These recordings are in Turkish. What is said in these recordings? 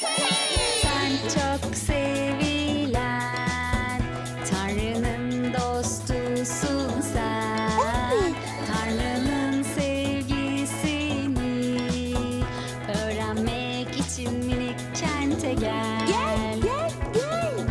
Sen çok sevilen Tanrı'nın dostusun sen Tanrı'nın sevgisini Öğrenmek için minik kente gel Gel, gel, gel.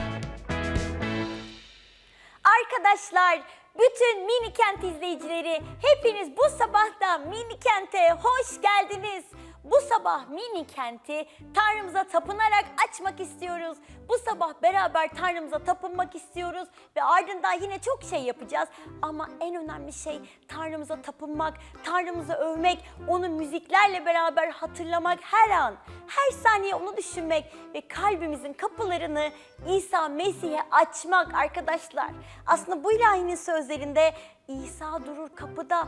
Arkadaşlar, bütün Mini Kent izleyicileri, hepiniz bu sabah da Mini Kent'e hoş geldiniz. Bu sabah Mini Kent'i Tanrımıza tapınarak açmak istiyoruz. Bu sabah beraber Tanrımıza tapınmak istiyoruz ve ardından yine çok şey yapacağız. Ama en önemli şey Tanrımıza tapınmak, Tanrımızı övmek, onu müziklerle beraber hatırlamak her an, her saniye onu düşünmek ve kalbimizin kapılarını İsa Mesih'e açmak arkadaşlar. Aslında bu ilahinin sözlerinde İsa durur kapıda,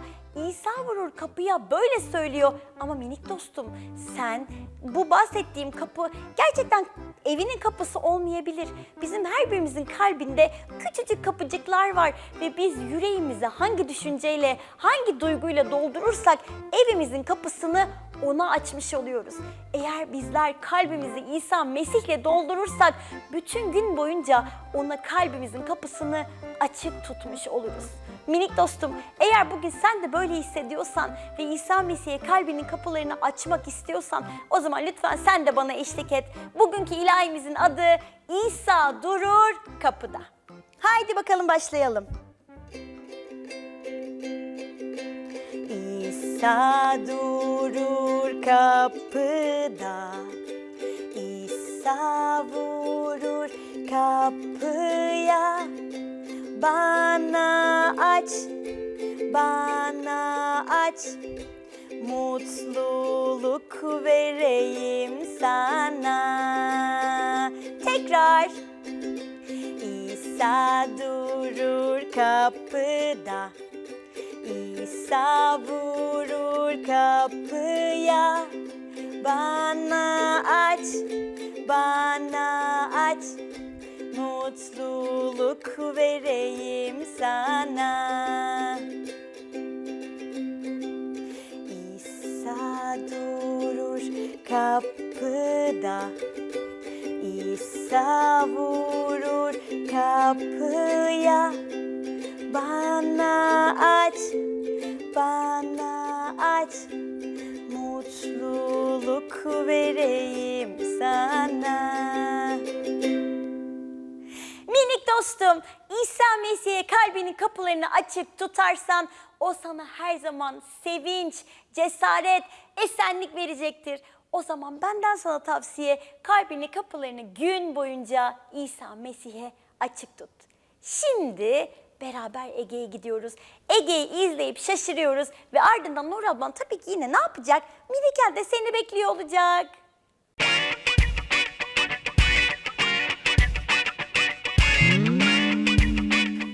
İsa vurur kapıya böyle söylüyor. Ama minik dostum sen bu bahsettiğim kapı gerçekten evinin kapısı olmayabilir. Bizim her birimizin kalbinde küçücük kapıcıklar var ve biz yüreğimizi hangi düşünceyle, hangi duyguyla doldurursak evimizin kapısını ona açmış oluyoruz. Eğer bizler kalbimizi İsa Mesih'le doldurursak bütün gün boyunca ona kalbimizin kapısını açık tutmuş oluruz. Minik dostum eğer bugün sen de böyle hissediyorsan ve İsa Mesih'e kalbinin kapılarını açmak istiyorsan o zaman lütfen sen de bana eşlik et. Bugünkü ilahimizin adı İsa durur kapıda. Haydi bakalım başlayalım. İsa durur kapıda İsa vurur kapıya. Bana aç, bana aç Mutluluk vereyim sana. Tekrar İsa durur kapıda İsa vurur kapıya. Bana aç, bana aç. Mutluluk vereyim sana. İsa durur kapıda. İsa vurur kapıya bana aç, bana aç Mutluluk vereyim sana Minik dostum, İsa Mesih'e kalbinin kapılarını açık tutarsan o sana her zaman sevinç, cesaret, esenlik verecektir. O zaman benden sana tavsiye kalbini kapılarını gün boyunca İsa Mesih'e açık tut. Şimdi beraber Ege'ye gidiyoruz. Ege'yi izleyip şaşırıyoruz ve ardından Nur ablan tabii ki yine ne yapacak? Minikel de seni bekliyor olacak.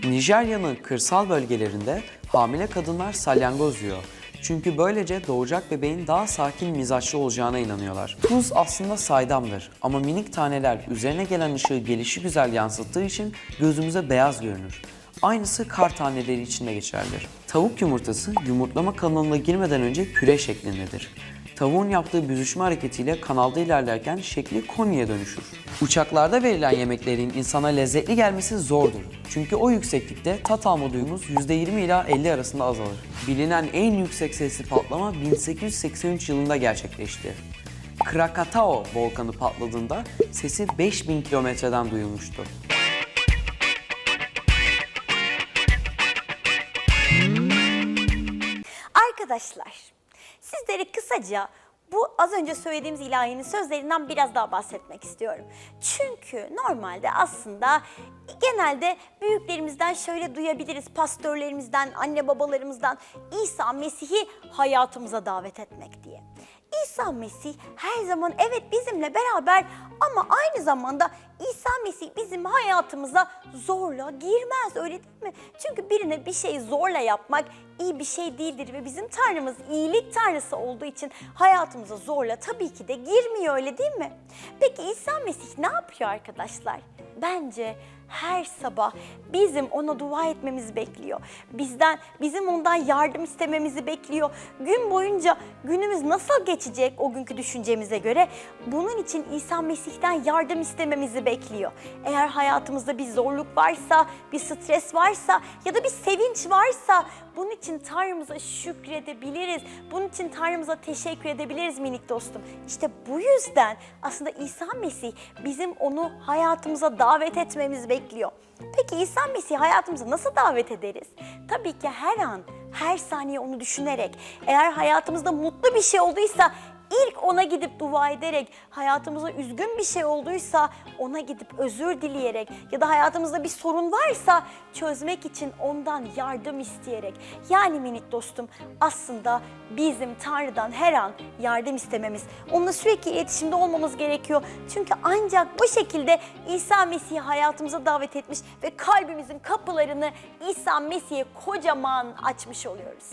Nijerya'nın kırsal bölgelerinde hamile kadınlar salyangoz yiyor. Çünkü böylece doğacak bebeğin daha sakin mizaçlı olacağına inanıyorlar. Tuz aslında saydamdır ama minik taneler üzerine gelen ışığı gelişi güzel yansıttığı için gözümüze beyaz görünür. Aynısı kar taneleri için de geçerlidir. Tavuk yumurtası yumurtlama kanalına girmeden önce küre şeklindedir. Tavuğun yaptığı büzüşme hareketiyle kanalda ilerlerken şekli koniye dönüşür. Uçaklarda verilen yemeklerin insana lezzetli gelmesi zordur. Çünkü o yükseklikte tat alma duyumuz %20 ila 50 arasında azalır. Bilinen en yüksek sesli patlama 1883 yılında gerçekleşti. Krakatao volkanı patladığında sesi 5000 kilometreden duyulmuştu. Kısaca bu az önce söylediğimiz ilahinin sözlerinden biraz daha bahsetmek istiyorum. Çünkü normalde aslında genelde büyüklerimizden şöyle duyabiliriz, pastörlerimizden, anne babalarımızdan İsa Mesih'i hayatımıza davet etmek diye. İsa Mesih her zaman evet bizimle beraber ama aynı zamanda İsa Mesih bizim hayatımıza zorla girmez öyle değil mi? Çünkü birine bir şeyi zorla yapmak iyi bir şey değildir ve bizim Tanrımız iyilik Tanrısı olduğu için hayatımıza zorla tabii ki de girmiyor öyle değil mi? Peki İsa Mesih ne yapıyor arkadaşlar? Bence her sabah bizim ona dua etmemizi bekliyor. Bizden, bizim ondan yardım istememizi bekliyor. Gün boyunca günümüz nasıl geçecek o günkü düşüncemize göre bunun için İsa Mesih'ten yardım istememizi bekliyor. Eğer hayatımızda bir zorluk varsa, bir stres varsa ya da bir sevinç varsa bunun için Tanrımıza şükredebiliriz. Bunun için Tanrımıza teşekkür edebiliriz minik dostum. İşte bu yüzden aslında İsa Mesih bizim onu hayatımıza davet etmemizi bekliyor. Peki İsa Mesih'i hayatımıza nasıl davet ederiz? Tabii ki her an, her saniye onu düşünerek. Eğer hayatımızda mutlu bir şey olduysa İlk ona gidip dua ederek, hayatımıza üzgün bir şey olduysa ona gidip özür dileyerek ya da hayatımızda bir sorun varsa çözmek için ondan yardım isteyerek. Yani minik dostum aslında bizim Tanrı'dan her an yardım istememiz, onunla sürekli iletişimde olmamız gerekiyor. Çünkü ancak bu şekilde İsa Mesih'i hayatımıza davet etmiş ve kalbimizin kapılarını İsa Mesih'e kocaman açmış oluyoruz.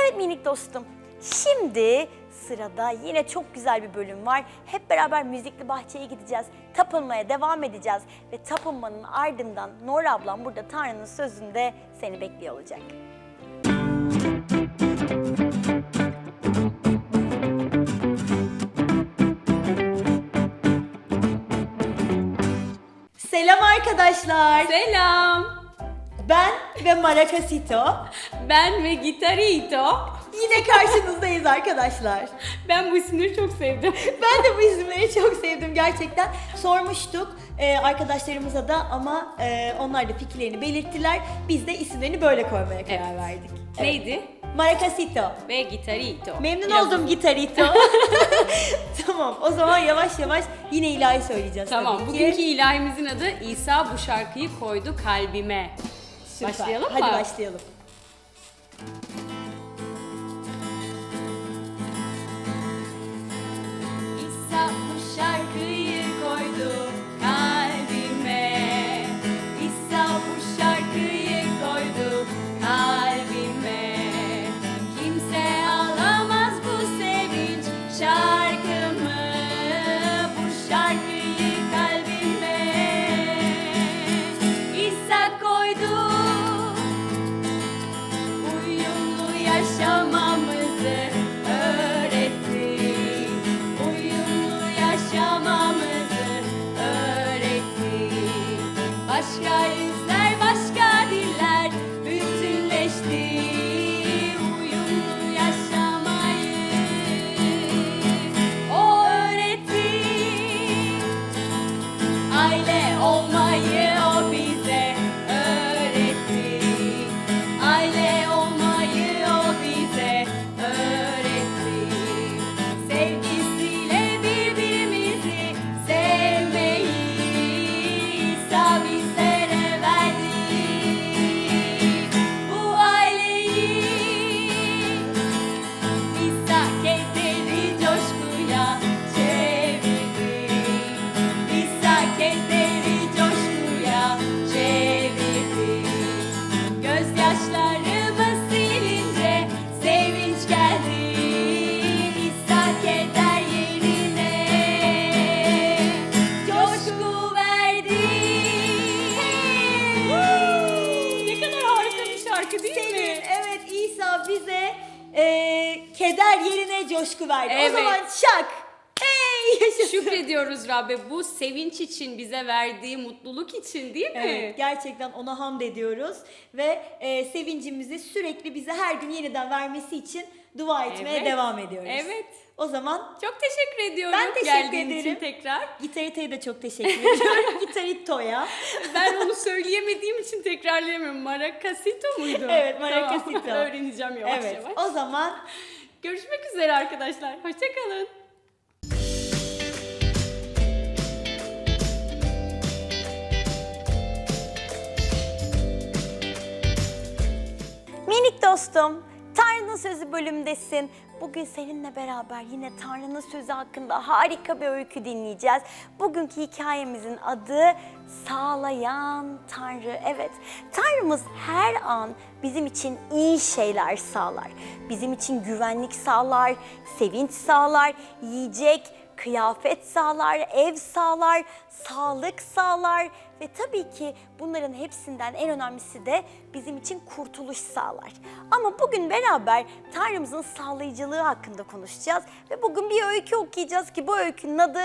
Evet minik dostum. Şimdi sırada yine çok güzel bir bölüm var. Hep beraber müzikli bahçeye gideceğiz. Tapınmaya devam edeceğiz. Ve tapınmanın ardından Nor ablam burada Tanrı'nın sözünde seni bekliyor olacak. Selam arkadaşlar. Selam. Ben ve Maracasito. Ben ve Gitarito. Yine karşınızdayız arkadaşlar. Ben bu isimleri çok sevdim. Ben de bu isimleri çok sevdim gerçekten. Sormuştuk e, arkadaşlarımıza da ama e, onlar da fikirlerini belirttiler. Biz de isimlerini böyle koymaya karar verdik. Neydi? Maracasito. Ve Gitarito. Memnun Biraz oldum gitarito. tamam o zaman yavaş yavaş yine ilahi söyleyeceğiz Tamam, tabii ki. bugünkü ilahimizin adı İsa bu şarkıyı koydu kalbime. Süper. Başlayalım mı? Hadi başlayalım. Sevinç için bize verdiği mutluluk için değil mi? Evet, gerçekten ona hamd ediyoruz ve e, sevincimizi sürekli bize her gün yeniden vermesi için dua etmeye Evet. devam ediyoruz. Evet. O zaman Çok teşekkür ediyorum Ben teşekkür geldiğin için ederim. tekrar. Gitarito'ya da çok teşekkür ediyorum. Gitarito'ya. Ben onu söyleyemediğim için tekrarlayamıyorum. Maracasito muydu? Evet, Maracasito. Tamam, öğreneceğim yavaş evet, yavaş. o zaman Görüşmek üzere arkadaşlar. Hoşçakalın. Minik dostum, Tanrı'nın Sözü bölümdesin. Bugün seninle beraber yine Tanrı'nın Sözü hakkında harika bir öykü dinleyeceğiz. Bugünkü hikayemizin adı Sağlayan Tanrı. Evet, Tanrımız her an bizim için iyi şeyler sağlar. Bizim için güvenlik sağlar, sevinç sağlar, yiyecek, kıyafet sağlar, ev sağlar, sağlık sağlar ve tabii ki bunların hepsinden en önemlisi de bizim için kurtuluş sağlar. Ama bugün beraber Tanrımızın sağlayıcılığı hakkında konuşacağız ve bugün bir öykü okuyacağız ki bu öykünün adı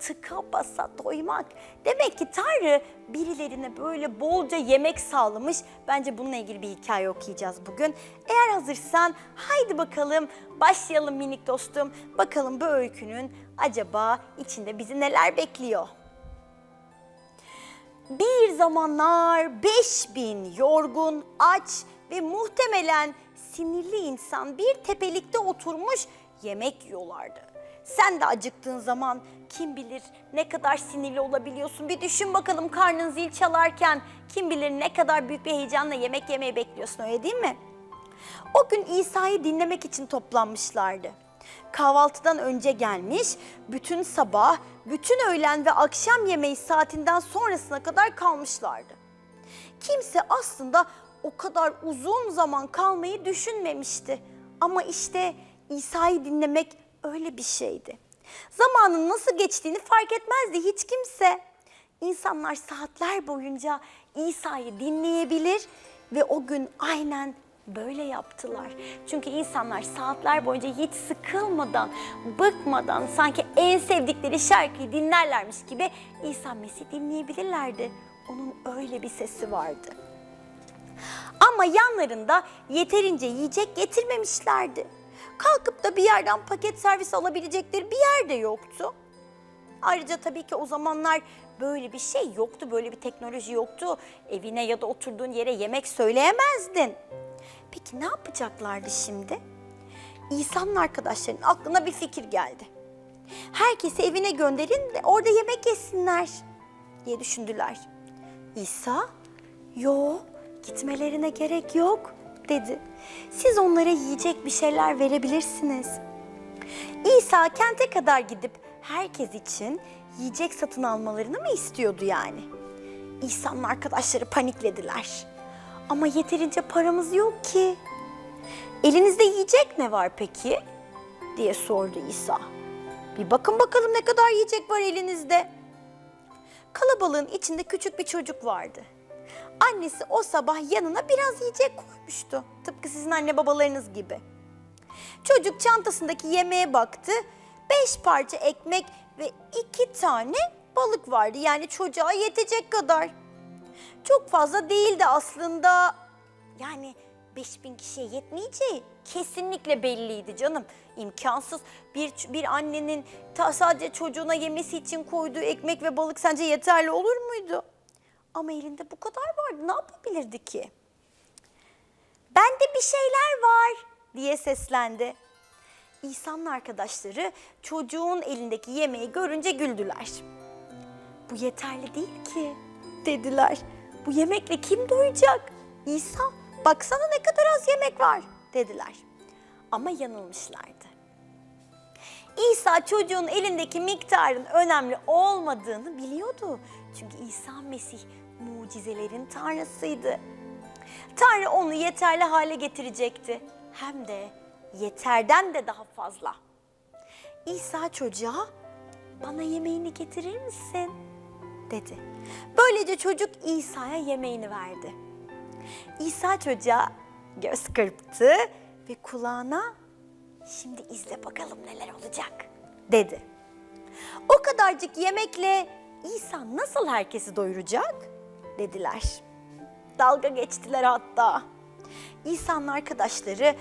tıka basa doymak. Demek ki Tanrı birilerine böyle bolca yemek sağlamış. Bence bununla ilgili bir hikaye okuyacağız bugün. Eğer hazırsan haydi bakalım başlayalım minik dostum. Bakalım bu öykünün acaba içinde bizi neler bekliyor? Bir zamanlar 5000 yorgun, aç ve muhtemelen sinirli insan bir tepelikte oturmuş yemek yiyorlardı. Sen de acıktığın zaman kim bilir ne kadar sinirli olabiliyorsun. Bir düşün bakalım karnın zil çalarken kim bilir ne kadar büyük bir heyecanla yemek yemeyi bekliyorsun öyle değil mi? O gün İsa'yı dinlemek için toplanmışlardı. Kahvaltıdan önce gelmiş, bütün sabah, bütün öğlen ve akşam yemeği saatinden sonrasına kadar kalmışlardı. Kimse aslında o kadar uzun zaman kalmayı düşünmemişti. Ama işte İsa'yı dinlemek öyle bir şeydi. Zamanın nasıl geçtiğini fark etmezdi hiç kimse. İnsanlar saatler boyunca İsa'yı dinleyebilir ve o gün aynen böyle yaptılar. Çünkü insanlar saatler boyunca hiç sıkılmadan, bıkmadan sanki en sevdikleri şarkıyı dinlerlermiş gibi İsa Mesih dinleyebilirlerdi. Onun öyle bir sesi vardı. Ama yanlarında yeterince yiyecek getirmemişlerdi. Kalkıp da bir yerden paket servis alabilecekleri bir yer de yoktu. Ayrıca tabii ki o zamanlar böyle bir şey yoktu, böyle bir teknoloji yoktu. Evine ya da oturduğun yere yemek söyleyemezdin. Peki ne yapacaklardı şimdi? İsa'nın arkadaşlarının aklına bir fikir geldi. Herkesi evine gönderin de orada yemek yesinler diye düşündüler. İsa, yo gitmelerine gerek yok dedi. Siz onlara yiyecek bir şeyler verebilirsiniz. İsa kente kadar gidip herkes için yiyecek satın almalarını mı istiyordu yani? İsa'nın arkadaşları paniklediler. Ama yeterince paramız yok ki. Elinizde yiyecek ne var peki? diye sordu İsa. Bir bakın bakalım ne kadar yiyecek var elinizde. Kalabalığın içinde küçük bir çocuk vardı. Annesi o sabah yanına biraz yiyecek koymuştu. Tıpkı sizin anne babalarınız gibi. Çocuk çantasındaki yemeğe baktı. Beş parça ekmek ve iki tane balık vardı. Yani çocuğa yetecek kadar. Çok fazla değildi aslında. Yani 5000 kişiye yetmeyeceği kesinlikle belliydi canım. İmkansız. Bir, bir annenin ta sadece çocuğuna yemesi için koyduğu ekmek ve balık sence yeterli olur muydu? Ama elinde bu kadar vardı. Ne yapabilirdi ki? Bende bir şeyler var diye seslendi. İsa'nın arkadaşları çocuğun elindeki yemeği görünce güldüler. Bu yeterli değil ki dediler. Bu yemekle kim doyacak? İsa baksana ne kadar az yemek var dediler. Ama yanılmışlardı. İsa çocuğun elindeki miktarın önemli olmadığını biliyordu. Çünkü İsa Mesih mucizelerin tanrısıydı. Tanrı onu yeterli hale getirecekti. Hem de yeterden de daha fazla. İsa çocuğa bana yemeğini getirir misin? Dedi. Böylece çocuk İsa'ya yemeğini verdi. İsa çocuğa göz kırptı ve kulağına şimdi izle bakalım neler olacak dedi. O kadarcık yemekle İsa nasıl herkesi doyuracak dediler. Dalga geçtiler hatta. İsa'nın arkadaşları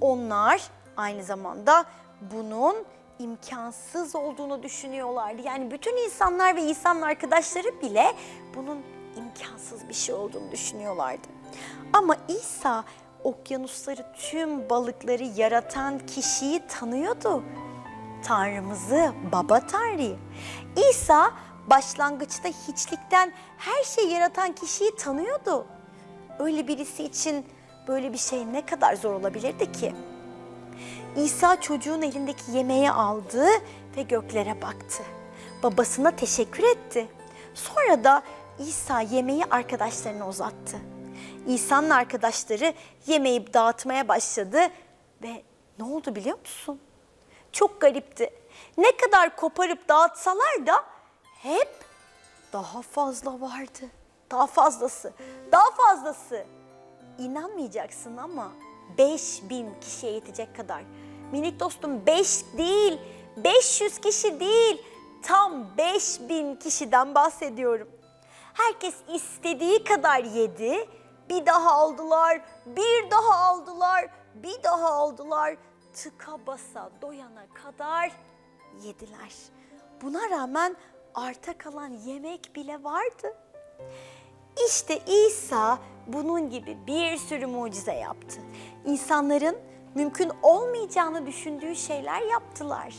onlar aynı zamanda bunun imkansız olduğunu düşünüyorlardı. Yani bütün insanlar ve İsa'nın arkadaşları bile bunun imkansız bir şey olduğunu düşünüyorlardı. Ama İsa okyanusları tüm balıkları yaratan kişiyi tanıyordu. Tanrımızı, Baba Tanrı'yı. İsa başlangıçta hiçlikten her şeyi yaratan kişiyi tanıyordu. Öyle birisi için böyle bir şey ne kadar zor olabilirdi ki? İsa çocuğun elindeki yemeği aldı ve göklere baktı. Babasına teşekkür etti. Sonra da İsa yemeği arkadaşlarına uzattı. İsa'nın arkadaşları yemeği dağıtmaya başladı ve ne oldu biliyor musun? Çok garipti. Ne kadar koparıp dağıtsalar da hep daha fazla vardı. Daha fazlası, daha fazlası. İnanmayacaksın ama 5000 kişiye yetecek kadar. Minik dostum 5 değil, 500 kişi değil, tam 5000 kişiden bahsediyorum. Herkes istediği kadar yedi, bir daha aldılar, bir daha aldılar, bir daha aldılar. Tıka basa doyana kadar yediler. Buna rağmen arta kalan yemek bile vardı. İşte İsa bunun gibi bir sürü mucize yaptı. İnsanların mümkün olmayacağını düşündüğü şeyler yaptılar.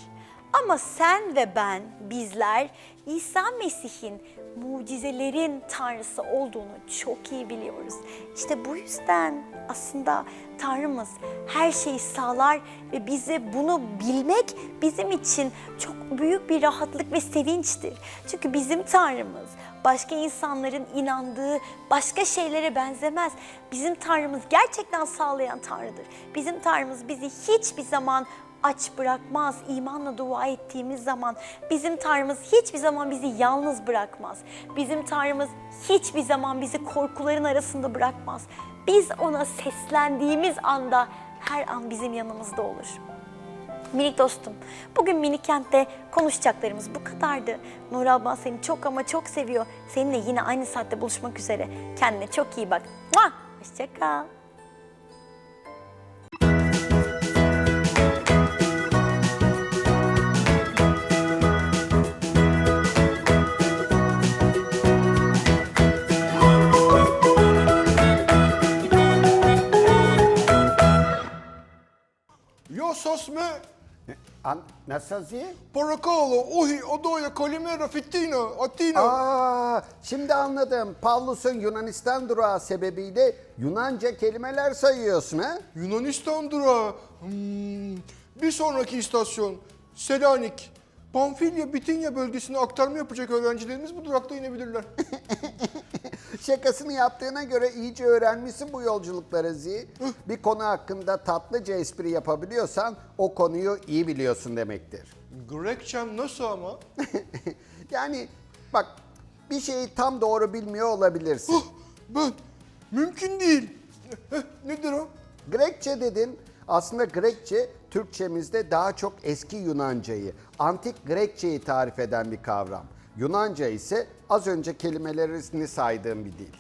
Ama sen ve ben, bizler İsa Mesih'in mucizelerin tanrısı olduğunu çok iyi biliyoruz. İşte bu yüzden aslında Tanrımız her şeyi sağlar ve bize bunu bilmek bizim için çok büyük bir rahatlık ve sevinçtir. Çünkü bizim Tanrımız başka insanların inandığı başka şeylere benzemez. Bizim Tanrımız gerçekten sağlayan Tanrıdır. Bizim Tanrımız bizi hiçbir zaman aç bırakmaz. İmanla dua ettiğimiz zaman bizim Tanrımız hiçbir zaman bizi yalnız bırakmaz. Bizim Tanrımız hiçbir zaman bizi korkuların arasında bırakmaz. Biz ona seslendiğimiz anda her an bizim yanımızda olur. Minik dostum, bugün Minik Kent'te konuşacaklarımız bu kadardı. Nur ablan seni çok ama çok seviyor. Seninle yine aynı saatte buluşmak üzere. Kendine çok iyi bak. Mua! Hoşça kal. Io sos me An nasıl Paracalo, Ohi, Odoya, Calimera, Fittina, Atina. Aa, şimdi anladım. Pavlus'un Yunanistan durağı sebebiyle Yunanca kelimeler sayıyorsun ha? Yunanistan durağı. Hmm. Bir sonraki istasyon Selanik. Pamfilya, Bitinya bölgesine aktarma yapacak öğrencilerimiz bu durakta inebilirler. Şakasını yaptığına göre iyice öğrenmişsin bu yolculukları Zi. Bir konu hakkında tatlıca espri yapabiliyorsan o konuyu iyi biliyorsun demektir. Grekçem nasıl ama? Yani bak bir şeyi tam doğru bilmiyor olabilirsin. Huh, ben mümkün değil. Nedir o? Grekçe dedin. Aslında Grekçe Türkçemizde daha çok eski Yunancayı, antik Grekçeyi tarif eden bir kavram. Yunanca ise az önce kelimelerini saydığım bir dil.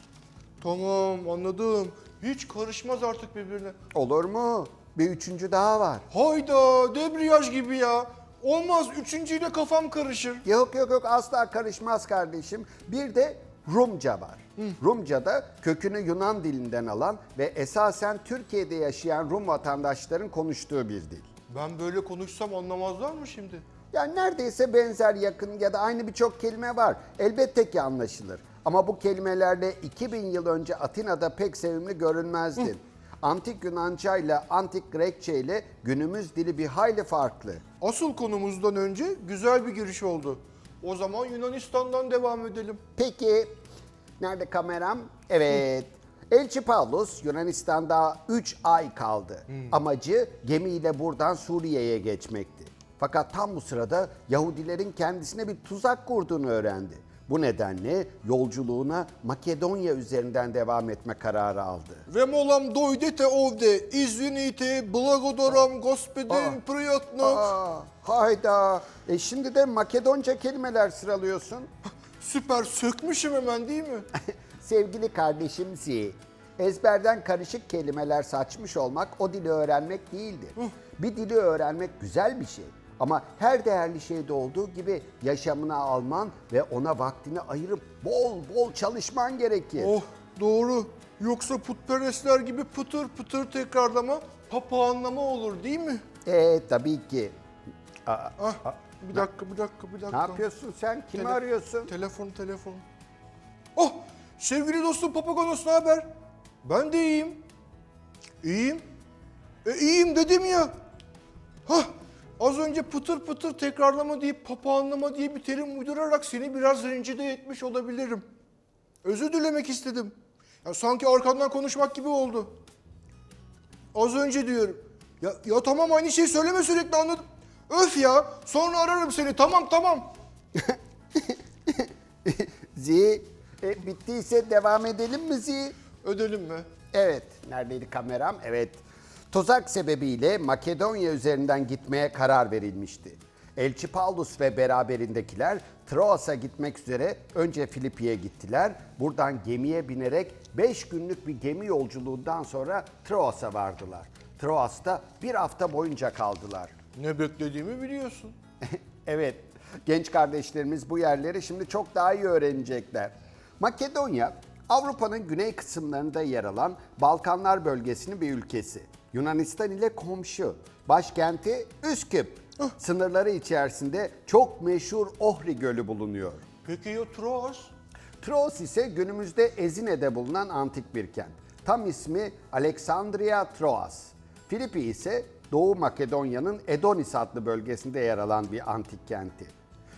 Tamam anladım. Hiç karışmaz artık birbirine. Olur mu? Bir üçüncü daha var. Hayda debriyaj gibi ya. Olmaz üçüncüyle kafam karışır. Yok yok yok asla karışmaz kardeşim. Bir de Rumca var. Rumca'da kökünü Yunan dilinden alan ve esasen Türkiye'de yaşayan Rum vatandaşların konuştuğu bir dil. Ben böyle konuşsam anlamazlar mı şimdi? Yani neredeyse benzer yakın ya da aynı birçok kelime var. Elbette ki anlaşılır. Ama bu kelimelerle 2000 yıl önce Atina'da pek sevimli görünmezdin. Antik Yunanca ile Antik Grekçe ile günümüz dili bir hayli farklı. Asıl konumuzdan önce güzel bir giriş oldu. O zaman Yunanistan'dan devam edelim. Peki, nerede kameram? Evet. Elçi Pavlus Yunanistan'da 3 ay kaldı. Amacı gemiyle buradan Suriye'ye geçmekti. Fakat tam bu sırada Yahudilerin kendisine bir tuzak kurduğunu öğrendi. Bu nedenle yolculuğuna Makedonya üzerinden devam etme kararı aldı. Remolam dojdete ovde, izvinite, blagodaram, gospodin, priyatno. Aa, hayda. E şimdi de Makedonca kelimeler sıralıyorsun. Süper sökmüşüm hemen değil mi? Sevgili kardeşim Zi, ezberden karışık kelimeler saçmış olmak o dili öğrenmek değildir. Bir dili öğrenmek güzel bir şey. Ama her değerli şeyde olduğu gibi yaşamına alman ve ona vaktini ayırıp bol bol çalışman gerekir. oh doğru. Yoksa putperestler gibi pıtır pıtır tekrarlama, papağanlama olur değil mi? E tabii ki. Aa, Ah, bir dakika, bir dakika, bir dakika. ne yapıyorsun sen? Kimi Tele- arıyorsun? Telefon, telefon. Oh, sevgili dostum Papagonos ne haber? Ben de iyiyim. İyiyim. E iyiyim dedim ya. Hah, az önce pıtır pıtır tekrarlama deyip papağanlama diye bir terim uydurarak seni biraz rencide etmiş olabilirim. Özür dilemek istedim. Ya sanki arkandan konuşmak gibi oldu. Az önce diyorum. Ya, ya tamam aynı şeyi söyleme sürekli anladım. Öf ya sonra ararım seni tamam tamam. Zi, e, bittiyse devam edelim mi Zi? Ödelim mi? Evet, neredeydi kameram? Evet. Tuzak sebebiyle Makedonya üzerinden gitmeye karar verilmişti. Elçi Paulus ve beraberindekiler Troas'a gitmek üzere önce Filipi'ye gittiler. Buradan gemiye binerek 5 günlük bir gemi yolculuğundan sonra Troas'a vardılar. Troas'ta bir hafta boyunca kaldılar. Ne beklediğimi biliyorsun. Evet, genç kardeşlerimiz bu yerleri şimdi çok daha iyi öğrenecekler. Makedonya, Avrupa'nın güney kısımlarında yer alan Balkanlar bölgesinin bir ülkesi. Yunanistan ile komşu. Başkenti Üsküp. Sınırları içerisinde çok meşhur Ohri Gölü bulunuyor. Peki ya Troas? Troos ise günümüzde Ezine'de bulunan antik bir kent. Tam ismi Alexandria Troas. Filipi ise Doğu Makedonya'nın Edonis adlı bölgesinde yer alan bir antik kenti.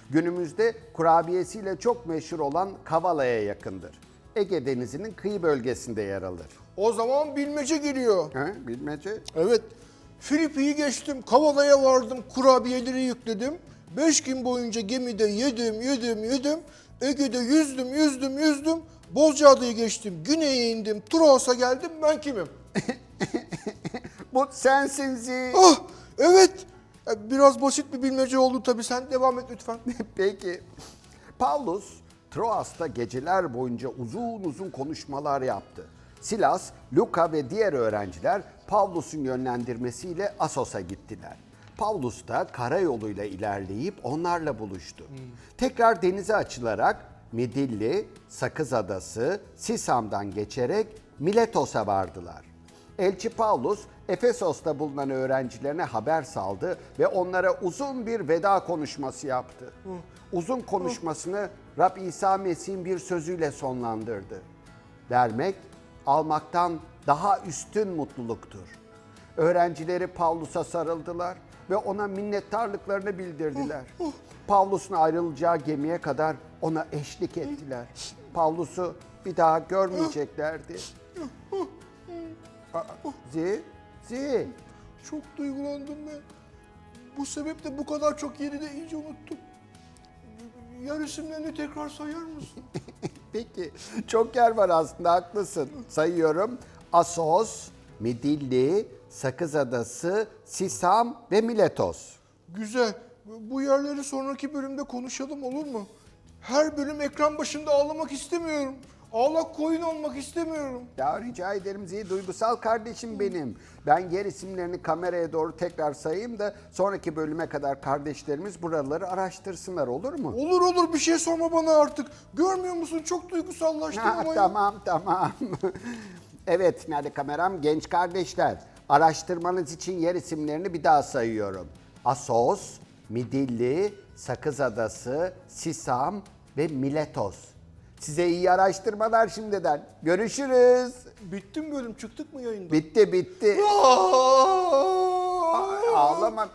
Günümüzde kurabiyesiyle çok meşhur olan Kavala'ya yakındır. Ege Denizi'nin kıyı bölgesinde yer alır. O zaman bilmece geliyor. He, bilmece? Evet. Filipi'yi geçtim, Kavala'ya vardım, kurabiyeleri yükledim. Beş gün boyunca gemide yedim, yedim, yedim. Ege'de yüzdüm, yüzdüm, yüzdüm. Bozcaada'yı geçtim, güneye indim, Troas'a geldim, ben kimim? Bu sensin Zi. Ah, evet. E, Biraz basit bir bilmece oldu tabii. Sen devam et lütfen. Peki. Paulus Troas'ta geceler boyunca uzun uzun konuşmalar yaptı. Silas, Luka ve diğer öğrenciler Pavlus'un yönlendirmesiyle Asos'a gittiler. Pavlus da karayoluyla ilerleyip onlarla buluştu. Tekrar denize açılarak Midilli, Sakız Adası, Sisam'dan geçerek Miletos'a vardılar. Elçi Paulus Efesos'ta bulunan öğrencilerine haber saldı ve onlara uzun bir veda konuşması yaptı. Uzun konuşmasını Rab İsa Mesih'in bir sözüyle sonlandırdı. Vermek almaktan daha üstün mutluluktur. Öğrencileri Pavlus'a sarıldılar ve ona minnettarlıklarını bildirdiler. Pavlus'un ayrılacağı gemiye kadar ona eşlik ettiler. Pavlus'u bir daha görmeyeceklerdi. Aa, Zi, Zi. Çok duygulandım ben. Bu sebeple bu kadar çok yeri de iyice unuttum. Yer isimlerini tekrar sayar mısın? Peki, çok yer var aslında haklısın. Sayıyorum. Asos, Midilli, Sakız Adası, Sisam ve Miletos. Güzel. Bu yerleri sonraki bölümde konuşalım olur mu? Her bölüm ekran başında ağlamak istemiyorum. Ağlak koyun olmak istemiyorum. Ya rica ederim Zi, duygusal kardeşim benim. Ben yer isimlerini kameraya doğru tekrar sayayım da sonraki bölüme kadar kardeşlerimiz buraları araştırsınlar olur mu? Olur olur bir şey sorma bana artık. Görmüyor musun çok duygusallaştım Ha, ama. ya. tamam tamam. evet nerede kameram? Genç kardeşler. Araştırmanız için yer isimlerini bir daha sayıyorum. Asos, Midilli, Sakız Adası, Sisam ve Miletos. Size iyi araştırmalar şimdiden. Görüşürüz. Bitti mi bölüm çıktık mı yayında? Bitti bitti. Aa! Ağlama.